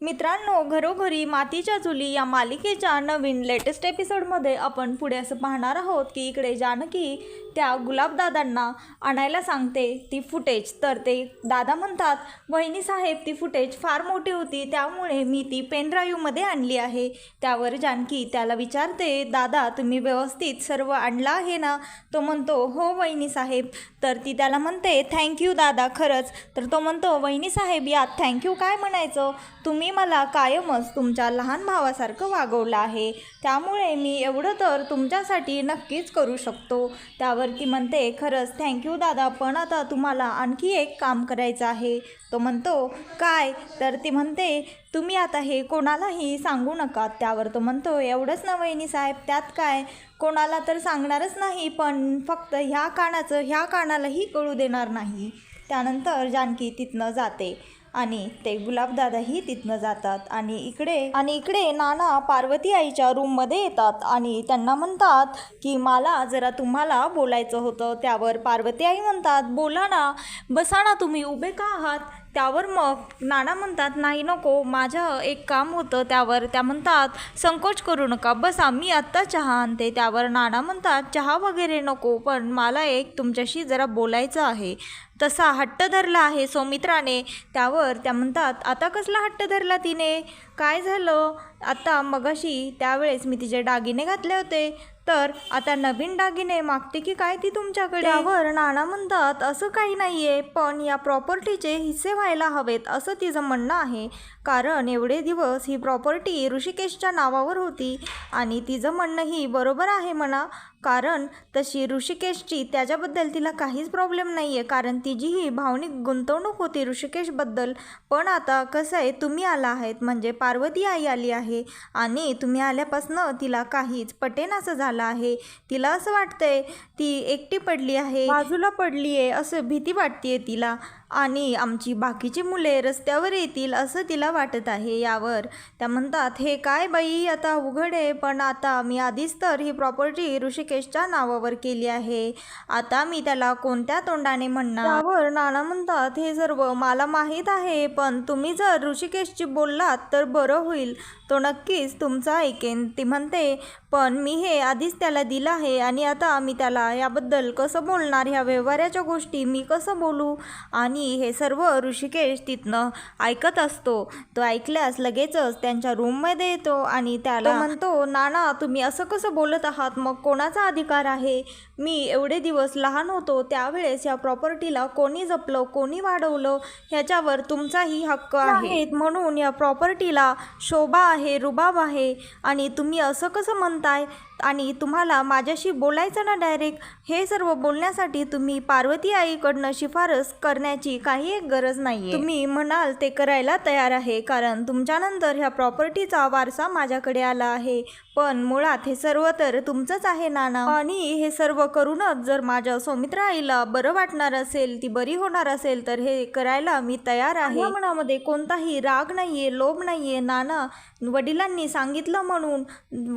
मित्रांनो घरोघरी मातीच्या चुली या मालिकेच्या नवीन लेटेस्ट एपिसोडमध्ये आपण पुढे असं पाहणार आहोत की इकडे जानकी त्या गुलाबदादांना आणायला सांगते ती फुटेज तर ते दादा म्हणतात वहिनी साहेब ती फुटेज फार मोठी होती त्यामुळे मी ती पेनड्राईव्हमध्ये आणली आहे. त्यावर जानकी त्याला विचारते दादा तुम्ही व्यवस्थित सर्व आणलं आहे ना? तो म्हणतो हो वहिनी साहेब. तर ती त्याला म्हणते थँक्यू दादा खरंच. तर तो म्हणतो वहिनी साहेब यात थँक्यू काय म्हणायचं? तुम्ही मला कायमच तुमच्या लहान भावासारखं वागवलं आहे. त्यामुळे मी एवढं तर तुमच्यासाठी नक्कीच करू शकतो. त्यावर ती म्हणते खरंच थँक्यू दादा पण आता तुम्हाला आणखी एक काम करायचं आहे. तो म्हणतो काय? तर ती म्हणते तुम्ही आता हे कोणालाही सांगू नका. त्यावर तो म्हणतो एवढंच ना वहिनी साहेब त्यात काय? कोणाला तर सांगणारच नाही पण फक्त ह्या कानाचं ह्या कानालाही कळू देणार नाही. त्यानंतर जानकी तिथनं जाते. आणि ते गुलाबदादाही तिथनं जातात. आणि इकडे आणि इकडे नाना पार्वती आईच्या रूममध्ये येतात आणि त्यांना म्हणतात की मला जरा तुम्हाला बोलायचं होतं. त्यावर पार्वती आई म्हणतात बोला ना बसा ना तुम्ही उभे का आहात? त्यावर मग नाना म्हणतात नाही नको माझं एक काम होतं त्यावर. त्या म्हणतात संकोच करू नका बसा मी आत्ता चहा आणते. त्यावर नाना म्हणतात चहा वगैरे नको पण मला एक तुमच्याशी जरा बोलायचं आहे. तसा हट्ट धरला आहे सौमित्राने. त्यावर त्या म्हणतात आता कसला हट्ट धरला तिने? काय झालं? आता मगाशी त्यावेळेस मी तिचे दागिने घातले होते. तर आता नवीन दागिने मागते की काय ती तुमच्याकडे? त्यावर नाना म्हणतात असं काही नाही आहे पण या प्रॉपर्टीचे हिस्से व्हायला हवेत असं तिचं म्हणणं आहे. कारण एवढे दिवस ही प्रॉपर्टी ऋषिकेशच्या नावावर होती आणि तिचं म्हणणंही बरोबर आहे म्हणा. कारण तशी ऋषिकेशची त्याच्याबद्दल तिला काहीच प्रॉब्लेम नाही आहे कारण तिची ही भावनिक गुंतवणूक होती ऋषिकेशबद्दल. पण आता कसं आहे तुम्ही आला आहेत. म्हणजे पार्वती आई आली आहे आणि तुम्ही आल्यापासनं तिला काहीच पटेनासं झालं आहे. तिला असं वाटतंय ती एकटी पडली आहे. बाजूला पडली आहे असं भीती वाटते तिला. आणि आमची बाकीची मुले रस्त्यावर येतील असं तिला वाटत आहे यावर. त्या म्हणतात हे काय बाई आता उघड आहे पण आता मी आधीच तर ही प्रॉपर्टी ऋषिकेशच्या नावावर केली आहे. आता मी त्याला कोणत्या तोंडाने म्हणणार? यावर नाना म्हणतात हे सर्व मला माहीत आहे पण तुम्ही जर ऋषिकेशची बोललात तर बरं होईल. तो नक्कीच तुमचं ऐकेन. ती म्हणते पण मी हे आधीच त्याला दिलं आहे आणि आता मी त्याला याबद्दल कसं बोलणार? ह्या व्यवहाराच्या गोष्टी मी कसं बोलू? आणि हे सर्व ऋषिकेश तिथनं ऐकत असतो. तो ऐकल्यास लगेचच त्यांच्या रूममध्ये येतो आणि त्याला म्हणतो नाना तुम्ही असं कसं बोलत आहात? मग कोणाचा अधिकार आहे? मी एवढे दिवस लहान होतो त्यावेळेस या प्रॉपर्टीला कोणी जपलं कोणी वाढवलं? ह्याच्यावर तुमचाही हक्क आहे. म्हणून या प्रॉपर्टीला शोभा आहे रुबाब आहे. आणि तुम्ही असं कसं म्हणताय? आणि तुम्हाला माझ्याशी बोलायचं ना डायरेक्ट हे सर्व बोलण्यासाठी तुम्ही पार्वती आईकडनं शिफारस करण्याची काही एक गरज नाही तुम्ही म्हणाल ते करायला तयार आहे कारण तुमच्यानंतर ह्या प्रॉपर्टीचा वारसा माझ्याकडे आला आहे. पण मुळात हे सर्व तर तुमचंच आहे नाना. आणि हे सर्व करूनच जर माझ्या सौमित्र आईला बरं वाटणार असेल ती बरी होणार असेल तर हे करायला मी तयार आहे. मनामध्ये कोणताही राग नाहीये लोभ नाहीये नाना. वडिलांनी सांगितलं म्हणून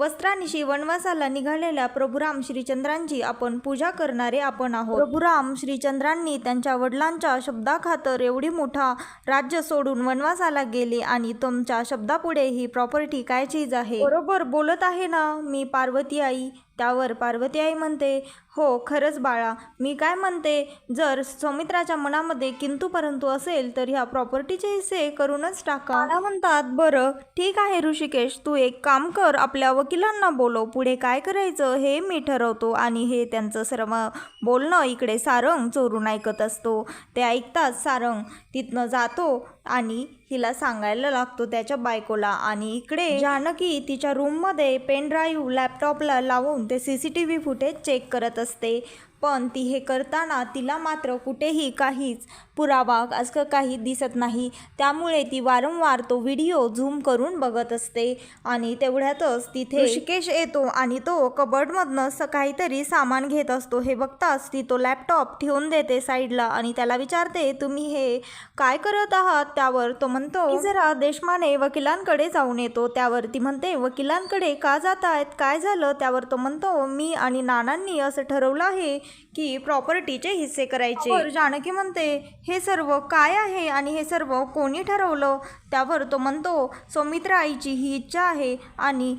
वस्त्रानिशी वनवासाला निघालेल्या प्रभुराम श्रीचंद्रांची आपण पूजा करणारे आपण आहोत. प्रभुराम श्रीचंद्रांनी त्यांच्या वडिलांच्या शब्दाखातर एवढी मोठा राज्य सोडून वनवासाला गेले आणि तुमच्या शब्दापुढे ही प्रॉपर्टी काय चीज आहे. बरोबर बोलत आहे ना मी पार्वती आई? त्यावर पार्वती आई म्हणते हो खरंच बाळा मी काय म्हणते जर सौमित्राच्या मनामध्ये किंतू परंतु असेल तर ह्या प्रॉपर्टीचे हिस्से करूनच टाका. मला म्हणतात बरं ठीक आहे ऋषिकेश तू एक काम कर आपल्या वकिलांना बोलव पुढे काय करायचं हे मी ठरवतो आणि हे त्यांचं सर्व बोलणं इकडे सारंग चोरून ऐकत असतो. ते ऐकताच सारंग तिथनं जातो आणि हिला सांगायला लागतो त्याच्या बायकोला. आणि इकडे जानकी तिच्या रूममध्ये पेन ड्राईव्ह लॅपटॉपला लावून ते C C T V footage check करत असते. पण ती हे करताना तिला मात्र कुठेही काहीच पुरावा असं काही दिसत नाही. त्यामुळे ती वारंवार तो व्हिडिओ झूम करून बघत असते आणि तेवढ्यातच तिथे ऋषिकेश येतो आणि तो कबर्डमधनं असं काहीतरी सामान घेत असतो. हे बघताच ती तो लॅपटॉप ठेवून देते साईडला आणि त्याला विचारते तुम्ही हे काय करत आहात? त्यावर तो म्हणतो जरा देशमाने वकिलांकडे जाऊन येतो. त्यावर ती म्हणते वकिलांकडे का जात आहेत काय झालं? त्यावर तो म्हणतो मी आणि नानांनी असं ठरवलं आहे की प्रॉपर्टीचे हिस्से करायचे. जानकी म्हणते हे सर्व काय आहे आणि हे सर्व कोणी ठरवलं? त्यावर तो म्हणतो सौमित्र आईची ही इच्छा आहे आणि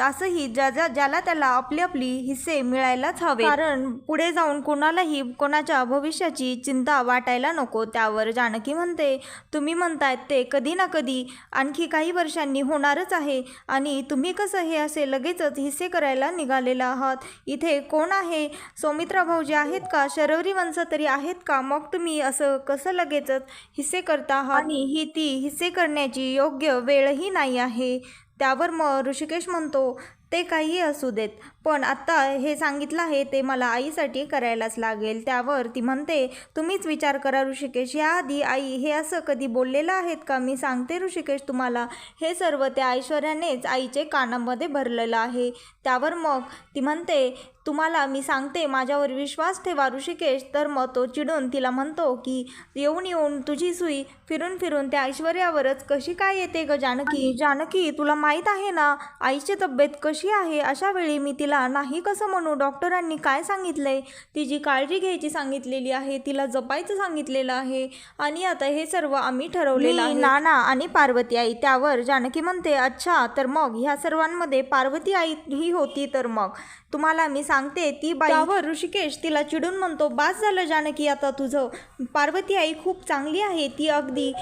असंही ज्या ज्या ज्याला त्याला आपली आपली हिस्से मिळायलाच हवे कारण पुढे जाऊन कोणालाही कोणाच्या भविष्याची चिंता वाटायला नको. त्यावर जानकी म्हणते तुम्ही म्हणतायत ते कधी ना कधी आणखी काही वर्षांनी होणारच आहे आणि तुम्ही कसं हे असे लगेचच हिस्से करायला निघालेला आहात? इथे कोण आहे? सौमित्रा भाऊजी आहेत का? शरवरी वंश तरी आहेत का? मग तुम्ही असं कसं लगेचच हिस्से करता आहात? आणि ही ती हिस्से करण्याची योग्य वेळही नाही आहे. त्यावर मग ऋषिकेश म्हणतो ते काही असू देत. पण आत्ता हे सांगितलं आहे ते मला आईसाठी करायलाच लागेल. त्यावर ती म्हणते तुम्हीच विचार करा ऋषिकेश याआधी आई हे असं कधी बोललेलं आहेत का? मी सांगते ऋषिकेश तुम्हाला हे सर्व त्या ऐश्वर्यानेच आईचे कानामध्ये भरलेलं आहे. त्यावर मग ती म्हणते तुम्हाला मी सांगते माझ्यावर विश्वास ठेवा ऋषिकेश. तर मग तो चिडून तिला म्हणतो की येऊन येऊन तुझी सुई फिरून फिरून त्या ऐश्वर्यावरच कशी काय येते ग जानकी? जानकी तुला माहीत आहे ना आईची तब्येत कशी आहे? अशा वेळी मी तिला नाही कसं म्हणू? डॉक्टरांनी काय सांगितलंय? तिची काळजी घ्यायची सांगितलेली आहे तिला जपायचं सांगितलेलं आहे आणि आता हे सर्व आम्ही ठरवलेलं आहे. नाना आणि पार्वती आई त्यावर जानकी म्हणते अच्छा तर मग ह्या सर्वांमध्ये पार्वती आई ही होती तर मग? तुम्हाला मी सांगते ती बाई त्यावर ऋषिकेश तिला चिडून म्हणतो बास झालं जानकी आता तुझं. पार्वती आई खूप चांगली आहे ती अगदी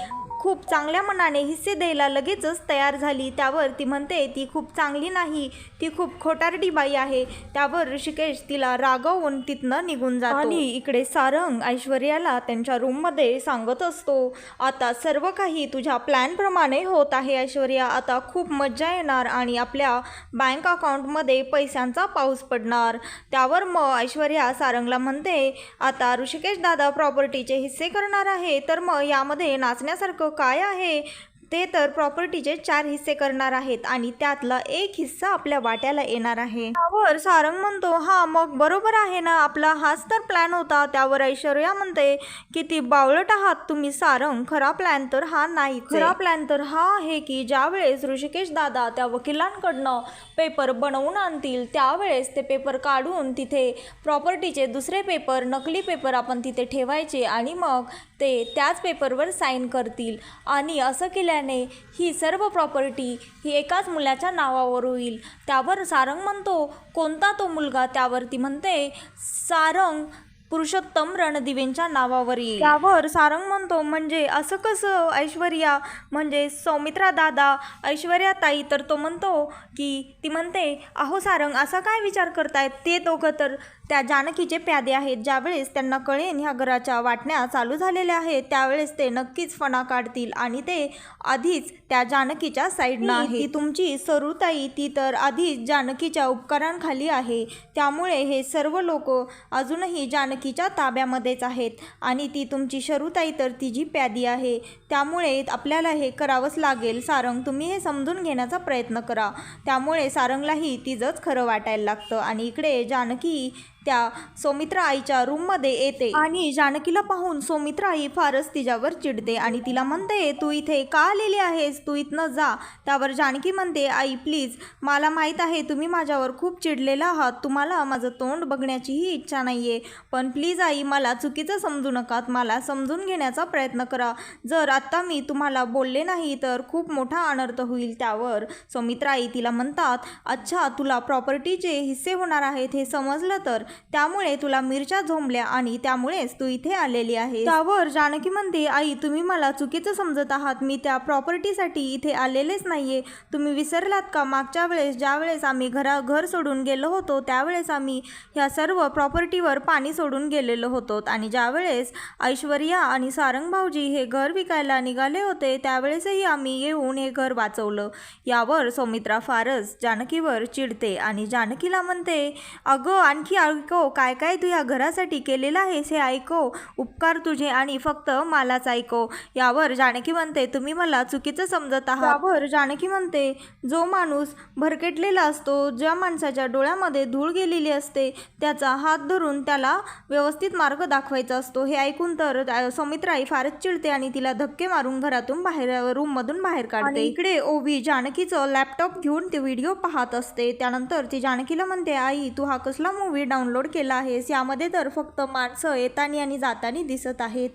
खूप चांगल्या मनाने हिस्से द्यायला लगेचच तयार झाली. त्यावर ती म्हणते ती खूप चांगली नाही. ती खूप खोटारडी बाई आहे. त्यावर ऋषिकेश तिला रागवून तिथनं निघून जातो. आणि इकडे सारंग ऐश्वर्याला त्यांच्या रूममध्ये सांगत असतो आता सर्व काही तुझ्या प्लॅनप्रमाणे होत आहे ऐश्वर्या. आता खूप मज्जा येणार आणि आपल्या बँक अकाउंटमध्ये पैशांचा पाऊस पडणार. त्यावर मग ऐश्वर्या सारंगला म्हणते आता ऋषिकेश दादा प्रॉपर्टीचे हिस्से करणार आहे तर मग यामध्ये नाचण्यासारखं काय आहे? ते तर प्रॉपर्टीचे चार हिस्से करणार आहेत आणि त्यातला एक हिस्सा आपल्या वाट्याला येणार आहे. त्यावर सारंग म्हणतो हा मग बरोबर आहे ना आपला हाच तर प्लॅन होता. त्यावर ऐश्वर्या म्हणते किती बावळट आहात तुम्ही सारंग. खरा प्लॅन तर हा नाही. खरा प्लॅन तर हा आहे की ज्या वेळेस ऋषिकेश दादा त्या वकिलांकडनं पेपर बनवून आणतील त्यावेळेस ते पेपर काढून तिथे प्रॉपर्टीचे दुसरे पेपर नकली पेपर आपण तिथे ठेवायचे आणि मग ते त्याच पेपरवर साईन करतील. आणि असं केल्याने ही सर्व प्रॉपर्टी ही एकाच मुलाच्या नावावर होईल. त्यावर सारंग म्हणतो कोणता तो मुलगा? त्यावर ती म्हणते सारंग पुरुषोत्तम रणदिवेंच्या नावावर येईल. त्यावर सारंग म्हणतो म्हणजे असं कसं ऐश्वर्या? म्हणजे सौमित्रा दादा. ऐश्वर्या ताई तर तो म्हणतो की ती म्हणते अहो सारंग असा काय विचार करतायत? ते दोघं तर त्या जानकीचे प्यादे आहेत. ज्यावेळेस त्यांना कळेन ह्या घराच्या वाटण्या चालू झालेल्या आहेत त्यावेळेस ते नक्कीच फणा काढतील आणि ते आधीच त्या जानकीच्या साईडनं आहे ती तुमची सरुताई ती तर आधीच जानकीच्या उपकारांखाली आहे. त्यामुळे हे सर्व लोक अजूनही जानकीच्या ताब्यामध्येच आहेत आणि ती तुमची सरुताई तर तिची प्यादी आहे. त्यामुळे आपल्याला हे करावंच लागेल. सारंग तुम्ही हे समजून घेण्याचा प्रयत्न करा. त्यामुळे सारंगलाही तिचंच खरं वाटायला लागतं. आणि इकडे जानकी त्या सौमित्र आईच्या रूममध्ये येते. आणि जानकीला पाहून सौमित्र आई फारच तिच्यावर चिडते आणि तिला म्हणते तू इथे का आलेली आहेस? तू इथनं जा. त्यावर जानकी म्हणते आई प्लीज मला माहीत आहे तुम्ही माझ्यावर खूप चिडलेला आहात. तुम्हाला माझं तोंड बघण्याचीही इच्छा नाही आहे पण प्लीज आई मला चुकीचं समजू नकात. मला समजून घेण्याचा प्रयत्न करा. जर आत्ता मी तुम्हाला बोलले नाही तर खूप मोठा अनर्थ होईल. त्यावर सौमित्र आई तिला म्हणतात अच्छा तुला प्रॉपर्टीचे हिस्से होणार आहेत हे समजलं तर. त्यामुळे तुला मिरच्या झोंबल्या आणि त्यामुळेच तू इथे आलेली आहे त्यावर जानकी म्हणते आई तुम्ही मला चुकीचं समजत आहात. मी त्या प्रॉपर्टीसाठी इथे आलेलेच नाहीये. तुम्ही विसरलात का? मागच्या वेळेस ज्या वेळेस आम्ही घरा घर सोडून गेलो होतो त्यावेळेस आम्ही ह्या सर्व प्रॉपर्टीवर पाणी सोडून गेलेलो होतो. आणि ज्यावेळेस ऐश्वर्या आणि सारंग भाऊजी हे घर विकायला निघाले होते त्यावेळेसही आम्ही येऊन हे घर वाचवलं. यावर सौमित्रा फारच जानकीवर चिडते आणि जानकीला म्हणते अगं आणखी ऐकव काय काय तू या घरासाठी केलेलं आहेस हे ऐकव उपकार तुझे आणि फक्त मलाच ऐकव यावर जानकी म्हणते तुम्ही मला चुकीचं समजत आहात. यावर जानकी म्हणते जो माणूस भरकेटलेला असतो ज्या माणसाच्या डोळ्यामध्ये धूळ गेलेली असते त्याचा हात धरून त्याला व्यवस्थित मार्ग दाखवायचा असतो. हे ऐकून तर सौमित्राई फारच चिडते आणि तिला धक्के मारून घरातून बाहेर रूम मधून बाहेर काढते. इकडे ओवी जानकीचं लॅपटॉप घेऊन ते व्हिडिओ पाहत असते. त्यानंतर ती जानकीला म्हणते आई तू हा कसला मूवी डाउनलोड डाउनलोड केला आहेस यामध्ये तर फक्त माणसं येतानी आणि जातानी दिसत आहेत.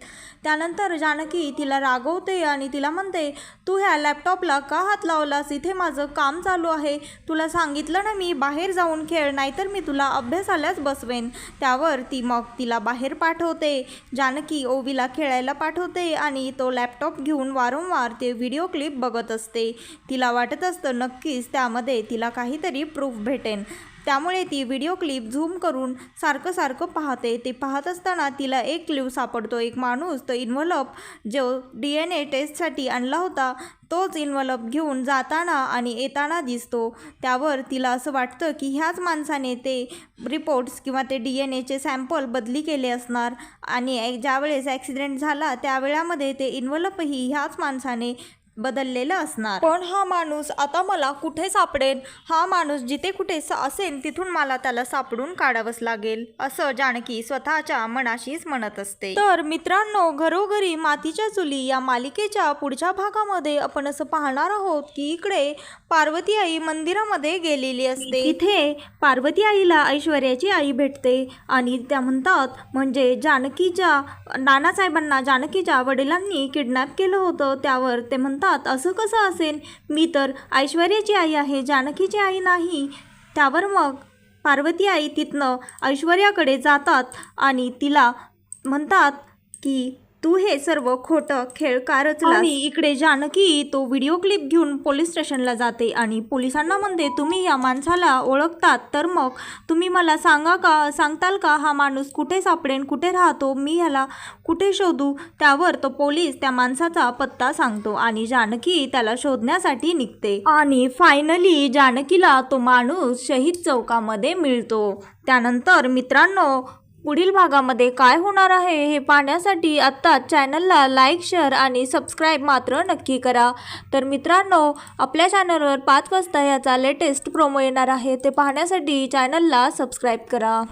त्यानंतर जानकी तिला रागवते आणि तिला म्हणते तू ह्या लॅपटॉपला का हात लावलास? इथे माझं काम चालू आहे. तुला सांगितलं ना मी बाहेर जाऊन खेळ नाहीतर मी तुला अभ्यासालाच बसवेन. त्यावर ती मग तिला बाहेर पाठवते. जानकी ओवीला खेळायला पाठवते आणि तो लॅपटॉप घेऊन वारंवार ते व्हिडिओ क्लिप बघत असते. तिला वाटत असतं नक्कीच त्यामध्ये तिला काहीतरी प्रूफ भेटेन. त्यामुळे ती व्हिडिओ क्लिप झूम करून सारखं सारखं पाहते. ते पाहत असताना तिला एक क्ल्यू सापडतो. एक माणूस तो इन्व्हलप जो डी एन ए टेस्टसाठी आणला होता तोच इन्व्हलप घेऊन जाताना आणि येताना दिसतो. त्यावर तिला असं वाटतं की ह्याच माणसाने ते रिपोर्ट्स किंवा ते डी एन एचे सॅम्पल बदली केले असणार. आणि ज्यावेळेस ॲक्सिडेंट झाला त्यावेळामध्ये ते इन्व्हलपही ह्याच माणसाने बदललेलं असणार. पण हा माणूस आता मला कुठे सापडेल? हा माणूस जिथे कुठे स- असेल तिथून मला त्याला सापडून काढावंच लागेल असं जानकी स्वतःच्या मनाशीच म्हणत असते. तर मित्रांनो घरोघरी मातीच्या चुली या मालिकेच्या पुढच्या भागामध्ये आपण असं पाहणार आहोत की इकडे पार्वती आई मंदिरामध्ये गेलेली असते. इथे पार्वती आईला ऐश्वर्याची आई भेटते आणि त्या म्हणतात म्हणजे जानकीच्या नानासाहेबांना जानकीच्या वडिलांनी किडनॅप केलं होतं त्यावर ते म्हणतात असं कसं असेल? मी तर ऐश्वर्याची आई आहे जानकीची आई नाही. त्यावर मग? पार्वती आई तिथनं ऐश्वर्याकडे जातात आणि तिला म्हणतात की तू हे सर्व खोटं खेळ का आणि इकडे जानकी तो व्हिडिओ क्लिप घेऊन पोलीस स्टेशनला जाते आणि पोलिसांना म्हणते तुम्ही या माणसाला ओळखतात तर मग तुम्ही मला सांगा का सांगताल का? हा माणूस कुठे सापडेन कुठे राहतो? मी ह्याला कुठे शोधू? त्यावर तो पोलीस त्या माणसाचा पत्ता सांगतो आणि जानकी त्याला शोधण्यासाठी निघते. आणि फायनली जानकीला तो माणूस शहीद चौकामध्ये मिळतो. त्यानंतर मित्रांनो पुढील भागामध्ये काय होणार आहे हे पाहण्यासाठी आत्ता चॅनलला लाईक शेअर आणि सबस्क्राईब मात्र नक्की करा. तर मित्रांनो आपल्या चॅनलवर पाच वाजता याचा लेटेस्ट प्रोमो येणार आहे. ते पाहण्यासाठी चॅनलला सबस्क्राईब करा.